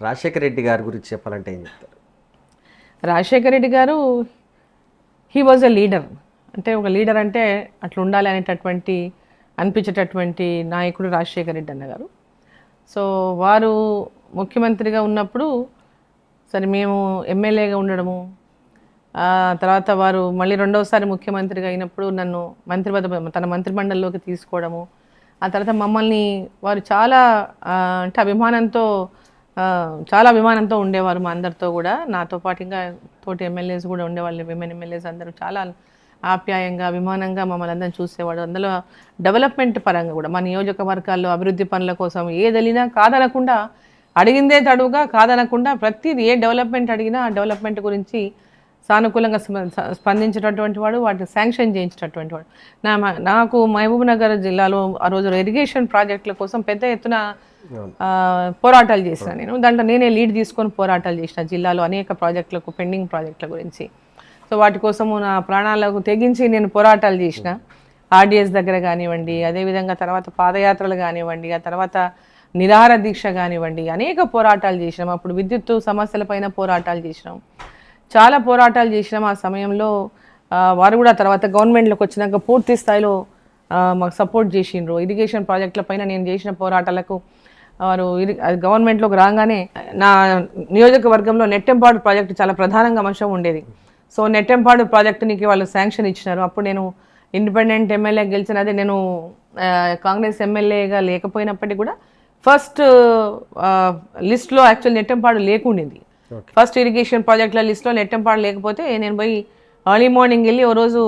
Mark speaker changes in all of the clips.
Speaker 1: రాజశేఖర రెడ్డి గారి గురించి చెప్పాలంటే ఏం చెప్తారు?
Speaker 2: రాజశేఖర రెడ్డి గారు హీ వాజ్ ఎ లీడర్ అంటే ఒక లీడర్ అంటే అట్లా ఉండాలి అనేటటువంటి అనిపించేటటువంటి నాయకుడు రాజశేఖర రెడ్డి అన్నగారు. సో వారు ముఖ్యమంత్రిగా ఉన్నప్పుడు సరే మేము ఎమ్మెల్యేగా ఉండడము తర్వాత వారు మళ్ళీ రెండవసారి ముఖ్యమంత్రిగా అయినప్పుడు నన్ను మంత్రి పద- తన మంత్రిమండలిలోకి తీసుకోవడము ఆ తర్వాత మమ్మల్ని వారు చాలా అంటే అభిమానంతో చాలా అభిమానంతో ఉండేవారు మా అందరితో కూడా. నాతో పాటు ఇంకా తోటి ఎమ్మెల్యేస్ కూడా ఉండేవాళ్ళు. విమెన్ ఎమ్మెల్యేస్ అందరూ చాలా ఆప్యాయంగా అభిమానంగా మమ్మల్ని అందరం చూసేవాడు అందులో డెవలప్మెంట్ పరంగా కూడా మా నియోజకవర్గాల్లో అభివృద్ధి పనుల కోసం ఏది కాదనకుండా అడిగిందే తడువుగా కాదనకుండా ప్రతిది ఏ డెవలప్మెంట్ అడిగినా ఆ డెవలప్మెంట్ గురించి సానుకూలంగా స్ప- స- స్పందించేటటువంటి వాడు వాటిని శాంక్షన్ చేయించేటటువంటి వాడు. నా నాకు మహబూబ్ నగర్ జిల్లాలో ఆ రోజు ఇరిగేషన్ ప్రాజెక్టుల కోసం పెద్ద ఎత్తున పోరాటాలు చేసిన నేను. దాంట్లో నేనే లీడ్ తీసుకొని పోరాటాలు చేసిన జిల్లాలో అనేక ప్రాజెక్టులకు పెండింగ్ ప్రాజెక్టుల గురించి. సో వాటి కోసము నా ప్రాణాలకు తెగించి నేను పోరాటాలు చేసిన. ఆర్డీఎస్ దగ్గర కానివ్వండి అదేవిధంగా తర్వాత పాదయాత్రలు కానివ్వండి ఆ తర్వాత నిరాహార దీక్ష కానివ్వండి అనేక పోరాటాలు చేసినాం. అప్పుడు విద్యుత్తు సమస్యలపైన పోరాటాలు చేసినాం. చాలా పోరాటాలు చేసినాం ఆ సమయంలో. వారు కూడా తర్వాత గవర్నమెంట్లోకి వచ్చినాక పూర్తి స్థాయిలో మాకు సపోర్ట్ చేసిండ్రు. ఇరిగేషన్ ప్రాజెక్టుల పైన నేను చేసిన పోరాటాలకు వారు ఇరి అది గవర్నమెంట్లోకి రాగానే నా నియోజకవర్గంలో నెట్టెంపాడు ప్రాజెక్టు చాలా ప్రధానంగా అంశం ఉండేది. సో నెట్టెంపాడు ప్రాజెక్టునికి వాళ్ళు శాంక్షన్ ఇచ్చినారు. అప్పుడు నేను ఇండిపెండెంట్ ఎమ్మెల్యే గెలిచినది నేను కాంగ్రెస్ ఎమ్మెల్యేగా లేకపోయినప్పటికీ కూడా ఫస్ట్ లిస్ట్లో యాక్చువల్ నెట్టెంపాడు లేకుండింది. ఫస్ట్ ఇరిగేషన్ ప్రాజెక్టుల లిస్ట్లో నెట్టంపాడు లేకపోతే నేను పోయి ఎర్లీ మార్నింగ్ వెళ్ళి ఓ రోజు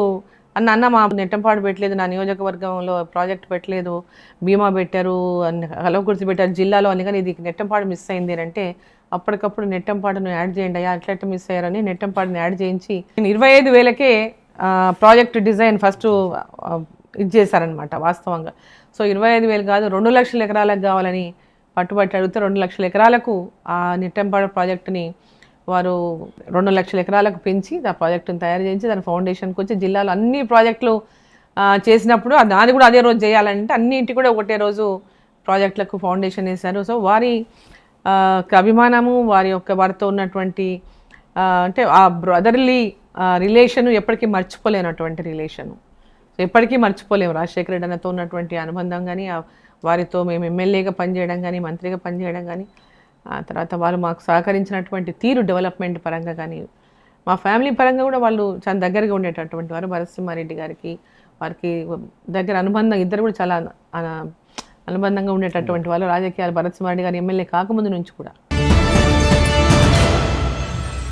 Speaker 2: అన్న అన్న మా నెట్టంపాడు పెట్టలేదు నా నియోజకవర్గంలో ప్రాజెక్ట్ పెట్టలేదు బీమా పెట్టారు అన్ని కలవకుర్తి పెట్టారు జిల్లాలో అని కానీ ఇది నెట్టంపాడు మిస్ అయింది అంటే అప్పటికప్పుడు నెట్టంపాడును యాడ్ చేయండి అయ్యా అట్లా ఎట్లా మిస్ అయ్యారని నెట్టంపాడుని యాడ్ చేయించి నేను ఇరవై ఐదు వేలకే ప్రాజెక్ట్ డిజైన్ ఫస్ట్ ఇది చేశారనమాట వాస్తవంగా. సో ఇరవై ఐదు వేలు కాదు రెండు లక్షల ఎకరాలకు కావాలని పట్టుబట్టి అడిగితే రెండు లక్షల ఎకరాలకు ఆ నిట్టంపాడు ప్రాజెక్టుని వారు రెండు లక్షల ఎకరాలకు పెంచి ఆ ప్రాజెక్టును తయారు చేయించి దాని ఫౌండేషన్కి వచ్చి జిల్లాలో అన్ని ప్రాజెక్టులు చేసినప్పుడు దాన్ని కూడా అదే రోజు చేయాలంటే అన్నింటి కూడా ఒకటే రోజు ప్రాజెక్టులకు ఫౌండేషన్ వేశారు. సో వారి యొక్క అభిమానము వారి యొక్క వారితో ఉన్నటువంటి అంటే ఆ బ్రదర్లీ రిలేషను ఎప్పటికీ మర్చిపోలేనటువంటి రిలేషను. సో ఎప్పటికీ మర్చిపోలేము. రాజశేఖర రెడ్డి అన్నతో ఉన్నటువంటి అనుబంధం కానీ వారితో మేము ఎమ్మెల్యేగా పనిచేయడం కానీ మంత్రిగా పనిచేయడం కానీ ఆ తర్వాత వాళ్ళు మాకు సహకరించినటువంటి తీరు డెవలప్మెంట్ పరంగా కానీ మా ఫ్యామిలీ పరంగా కూడా వాళ్ళు చాలా దగ్గరగా ఉండేటటువంటి వారు. భరత్సింహారెడ్డి గారికి వారికి దగ్గర అనుబంధం ఇద్దరు కూడా చాలా అన- అనుబంధంగా ఉండేటటువంటి వాళ్ళు. రాజకీయాలు భరత్సింహారెడ్డి గారు ఎమ్మెల్యే కాకముందు నుంచి కూడా.